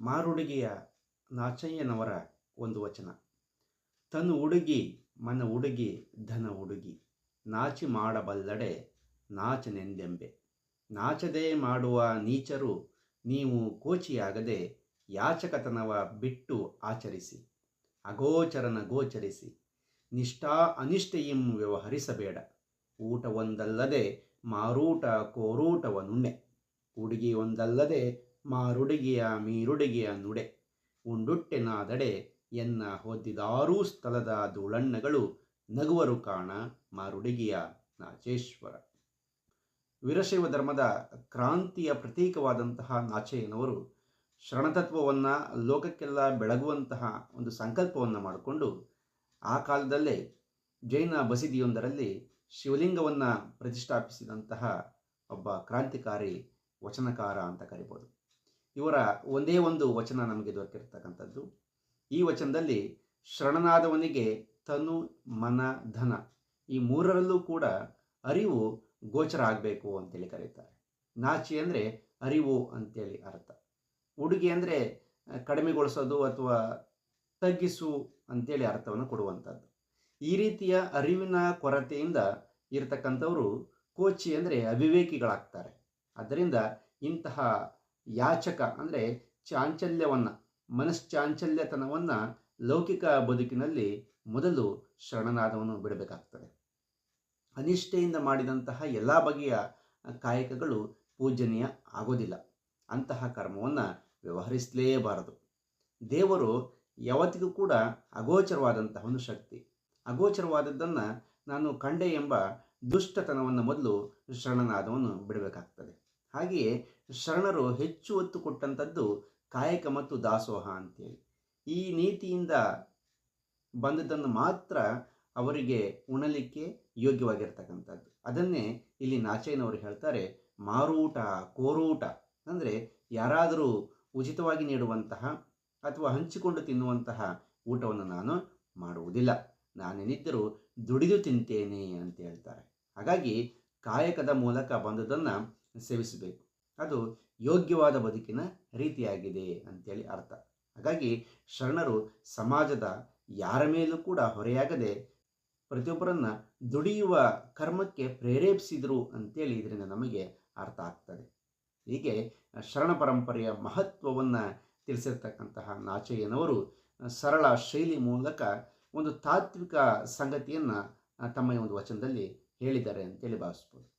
ಮಾರುಡುಗೆಯ ನಾಚಯ್ಯನವರ ಒಂದು ವಚನ. ತನು ಹುಡುಗಿ ಮನ ಹುಡುಗಿ ಧನ ಹುಡುಗಿ ನಾಚಿ ಮಾಡಬಲ್ಲಡೆ ನಾಚನೆಂದೆಂಬೆ. ನಾಚದೆ ಮಾಡುವ ನೀಚರು ನೀವು ಕೋಚಿಯಾಗದೆ ಯಾಚಕತನವ ಬಿಟ್ಟು ಆಚರಿಸಿ, ಅಗೋಚರನ ಗೋಚರಿಸಿ. ನಿಷ್ಠಾ ಅನಿಷ್ಠೆಯಂ ವ್ಯವಹರಿಸಬೇಡ, ಊಟವೊಂದಲ್ಲದೆ ಮಾರೂಟ ಕೋರೂಟವನುಣ್ಣೆ. ಹುಡುಗಿ ಒಂದಲ್ಲದೆ ಮಾರುಡುಗಿಯ ಮೀರುಡುಗಿಯ ನುಡೆ. ಉಂಡುಟ್ಟೆನಾದಡೆ ಎನ್ನ ಹೊದ್ದಿದಾರೂ ಸ್ಥಳದ ಧೂಳಣ್ಣಗಳು ನಗುವರು ಕಾಣ ಮಾರುಡುಗಿಯ ನಾಚೇಶ್ವರ. ವೀರಶೈವ ಧರ್ಮದ ಕ್ರಾಂತಿಯ ಪ್ರತೀಕವಾದಂತಹ ನಾಚಯ್ಯನವರು ಶರಣತತ್ವವನ್ನು, ಲೋಕಕ್ಕೆಲ್ಲ ಬೆಳಗುವಂತಹ ಒಂದು ಸಂಕಲ್ಪವನ್ನು ಮಾಡಿಕೊಂಡು ಆ ಕಾಲದಲ್ಲೇ ಜೈನ ಬಸಿದಿಯೊಂದರಲ್ಲಿ ಶಿವಲಿಂಗವನ್ನು ಪ್ರತಿಷ್ಠಾಪಿಸಿದಂತಹ ಒಬ್ಬ ಕ್ರಾಂತಿಕಾರಿ ವಚನಕಾರ ಅಂತ ಕರಿಬೋದು. ಇವರ ಒಂದೇ ಒಂದು ವಚನ ನಮಗೆ ದೊರಕಿರ್ತಕ್ಕಂಥದ್ದು. ಈ ವಚನದಲ್ಲಿ ಶರಣನಾದವನಿಗೆ ತನು ಮನ, ಧನ ಈ ಮೂರರಲ್ಲೂ ಕೂಡ ಅರಿವು ಗೋಚರ ಆಗಬೇಕು ಅಂತೇಳಿ ಕರೀತಾರೆ. ನಾಚಿ ಅಂದರೆ ಅರಿವು ಅಂತೇಳಿ ಅರ್ಥ. ಉಡುಗೆ ಅಂದರೆ ಕಡಿಮೆಗೊಳಿಸೋದು ಅಥವಾ ತಗ್ಗಿಸು ಅಂತೇಳಿ ಅರ್ಥವನ್ನು ಕೊಡುವಂಥದ್ದು. ಈ ರೀತಿಯ ಅರಿವಿನ ಕೊರತೆಯಿಂದ ಇರತಕ್ಕಂಥವರು ಕೋಚಿ ಅಂದರೆ ಅವಿವೇಕಿಗಳಾಗ್ತಾರೆ. ಆದ್ದರಿಂದ ಇಂತಹ ಯಾಚಕ ಅಂದರೆ ಚಾಂಚಲ್ಯವನ್ನು ಮನಶ್ಚಾಂಚಲ್ಯತನವನ್ನು ಲೌಕಿಕ ಬದುಕಿನಲ್ಲಿ ಮೊದಲು ಶರಣನಾದವನು ಬಿಡಬೇಕಾಗ್ತದೆ. ಅನಿಷ್ಠೆಯಿಂದ ಮಾಡಿದಂತಹ ಎಲ್ಲ ಬಗೆಯ ಕಾಯಕಗಳು ಪೂಜನೀಯ ಆಗೋದಿಲ್ಲ. ಅಂತಹ ಕರ್ಮವನ್ನು ವ್ಯವಹರಿಸಲೇಬಾರದು. ದೇವರು ಯಾವತ್ತಿಗೂ ಕೂಡ ಅಗೋಚರವಾದಂತಹ ಒಂದು ಶಕ್ತಿ. ಅಗೋಚರವಾದದ್ದನ್ನು ನಾನು ಕಂಡೆ ಎಂಬ ದುಷ್ಟತನವನ್ನು ಮೊದಲು ಶರಣನಾದವನು ಬಿಡಬೇಕಾಗ್ತದೆ. ಹಾಗೆಯೇ ಶರಣರು ಹೆಚ್ಚು ಒತ್ತು ಕೊಟ್ಟಂಥದ್ದು ಕಾಯಕ ಮತ್ತು ದಾಸೋಹ ಅಂತೇಳಿ. ಈ ನೀತಿಯಿಂದ ಬಂದದ್ದನ್ನು ಮಾತ್ರ ಅವರಿಗೆ ಉಣಲಿಕ್ಕೆ ಯೋಗ್ಯವಾಗಿರ್ತಕ್ಕಂಥದ್ದು. ಅದನ್ನೇ ಇಲ್ಲಿ ನಾಚಯ್ಯನವರು ಹೇಳ್ತಾರೆ, ಮಾರೂಟ, ಕೋರೂಟ. ಅಂದರೆ ಯಾರಾದರೂ ಉಚಿತವಾಗಿ ನೀಡುವಂತಹ ಅಥವಾ ಹಂಚಿಕೊಂಡು ತಿನ್ನುವಂತಹ ಊಟವನ್ನು ನಾನು ಮಾಡುವುದಿಲ್ಲ. ನಾನೇನಿದ್ದರೂ ದುಡಿದು ತಿಂತೇನೆ ಅಂತ ಹೇಳ್ತಾರೆ. ಹಾಗಾಗಿ ಕಾಯಕದ ಮೂಲಕ ಬಂದದನ್ನು ಸೇವಿಸಬೇಕು. ಅದು ಯೋಗ್ಯವಾದ ಬದುಕಿನ ರೀತಿಯಾಗಿದೆ ಅಂತೇಳಿ ಅರ್ಥ. ಹಾಗಾಗಿ ಶರಣರು ಸಮಾಜದ ಯಾರ ಮೇಲೂ ಕೂಡ ಹೊರೆಯಾಗದೆ ಪ್ರತಿಯೊಬ್ಬರನ್ನ ದುಡಿಯುವ ಕರ್ಮಕ್ಕೆ ಪ್ರೇರೇಪಿಸಿದರು ಅಂತೇಳಿ ಇದರಿಂದ ನಮಗೆ ಅರ್ಥ ಆಗ್ತದೆ. ಹೀಗೆ ಶರಣ ಪರಂಪರೆಯ ಮಹತ್ವವನ್ನು ತಿಳಿಸಿರ್ತಕ್ಕಂತಹ ನಾಚಯ್ಯನವರು ಸರಳ ಶೈಲಿ ಮೂಲಕ ಒಂದು ತಾತ್ವಿಕ ಸಂಗತಿಯನ್ನು ತಮ್ಮ ಒಂದು ವಚನದಲ್ಲಿ ಹೇಳಿದ್ದಾರೆ ಅಂತೇಳಿ ಭಾವಿಸ್ಬೋದು.